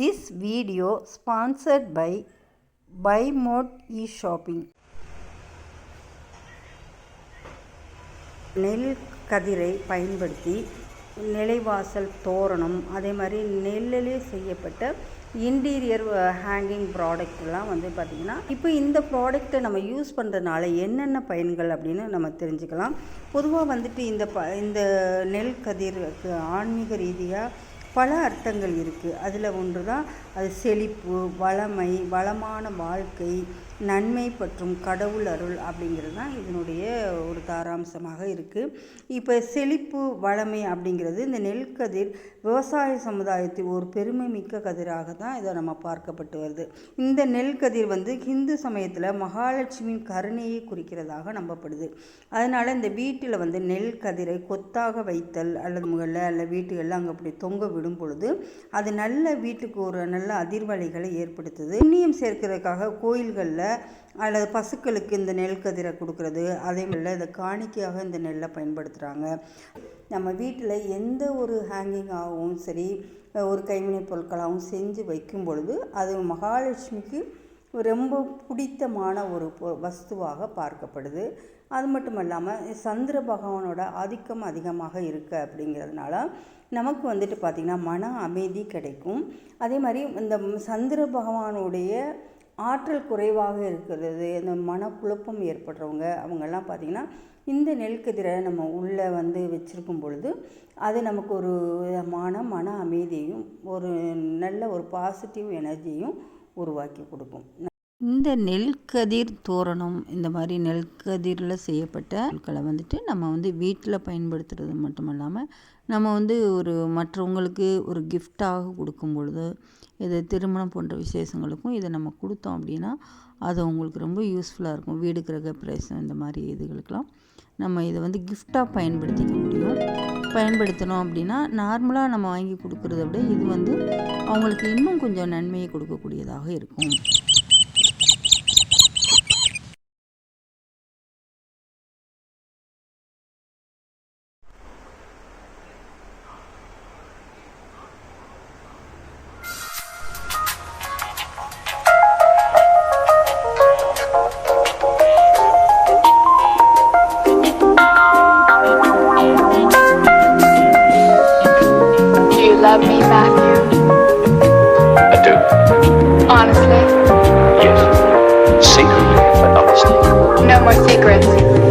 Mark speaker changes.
Speaker 1: This video sponsored by Buy Mode e-shopping. நெல் கதிரை பயன்படுத்தி நிலைவாசல் தோரணம் அதே மாதிரி நெல்லிலே செய்யப்பட்ட இன்டீரியர் ஹேங்கிங் ப்ராடக்ட்லாம் வந்து பார்த்திங்கன்னா இப்போ இந்த ப்ராடக்ட்டை நம்ம யூஸ் பண்ணுறதுனால என்னென்ன பயன்கள் அப்படின்னு நம்ம தெரிஞ்சுக்கலாம். பொதுவாக வந்துட்டு இந்த ப இந்த நெல் கதிருக்கு ஆன்மீக ரீதியாக பல அர்த்தங்கள் இருக்குது அதில் ஒன்று தான் அது செழிப்பு வளமை வளமான வாழ்க்கை நன்மை மற்றும் கடவுள் அருள் அப்படிங்கிறது தான் இதனுடைய ஒரு தாராம்சமாக இருக்குது இப்போ செழிப்பு வளமை அப்படிங்கிறது இந்த நெல் கதிர் விவசாய சமுதாயத்தில் ஒரு பெருமை மிக்க கதிராக தான் இதை நம்ம பார்க்கப்பட்டு வருது. இந்த நெல் கதிர் வந்து ஹிந்து சமயத்தில் மகாலட்சுமியின் கருணையை குறிக்கிறதாக நம்பப்படுது. அதனால் இந்த வீட்டில் வந்து நெல் கதிரை கொத்தாக வைத்தல் அல்லது முகல்ல அல்ல வீட்டுகளில் அங்கே அப்படி தொங்க விடும் பொழுது அது நல்ல வீட்டுக்கு ஒரு நல்ல அதிர்வலைகளை ஏற்படுத்துது. புண்ணியம் சேர்க்கிறதுக்காக கோயில்களில் அல்லது பசுக்களுக்கு இந்த நெல் கதிரை கொடுக்கறது அதே மாதிரில இதை காணிக்கையாக இந்த நெல்லை பயன்படுத்துகிறாங்க நம்ம வீட்டில் எந்த ஒரு ஹேங்கிங்காகவும் சரி ஒரு கைவினைப் பொருட்களாகவும் செஞ்சு வைக்கும் பொழுது அது மகாலட்சுமிக்கு ரொம்ப பிடித்தமான ஒரு வஸ்துவாக பார்க்கப்படுது. அது மட்டும் இல்லாமல் சந்திர பகவானோட ஆதிக்கம் அதிகமாக இருக்குது அப்படிங்கிறதுனால நமக்கு வந்துட்டு பார்த்திங்கன்னா மன அமைதி கிடைக்கும். அதே மாதிரி இந்த சந்திர பகவானுடைய ஆற்றல் குறைவாக இருக்கிறது இந்த மனக்குழப்பம் ஏற்படுறவங்க அவங்கெல்லாம் பார்த்திங்கன்னா இந்த நெல்கதிரை நம்ம உள்ளே வந்து வச்சுருக்கும் பொழுது அது நமக்கு ஒரு விதமான மன அமைதியையும் ஒரு நல்ல ஒரு பாசிட்டிவ் எனர்ஜியும் உருவாக்கி கொடுக்கும் இந்த நெல்கதிர் தோரணம் இந்த மாதிரி நெல்கதிரில் செய்யப்பட்ட பொருட்களை வந்துட்டு நம்ம வந்து வீட்டில் பயன்படுத்துறது மட்டும் இல்லாமல் நம்ம வந்து ஒரு மற்றவங்களுக்கு ஒரு கிஃப்டாக கொடுக்கும் பொழுது இது திருமணம் போன்ற விசேஷங்களுக்கும் இதை நம்ம கொடுத்தோம் அப்படின்னா அது அவங்களுக்கு ரொம்ப யூஸ்ஃபுல்லாக இருக்கும். வீடு கிரக பிரேசம் இந்த மாதிரி இதுகளுக்கெல்லாம் நம்ம இதை வந்து கிஃப்டாக பயன்படுத்திக்க முடியும். பயன்படுத்தினோம் அப்படின்னா நார்மலாக நம்ம வாங்கி கொடுக்குறத விட இது வந்து அவங்களுக்கு இன்னும் கொஞ்சம் நன்மையை கொடுக்கக்கூடியதாக இருக்கும்.
Speaker 2: Love me, Matthew?
Speaker 3: I do.
Speaker 2: Honestly?
Speaker 3: Yes. Secretly, but honestly.
Speaker 2: No more secrets.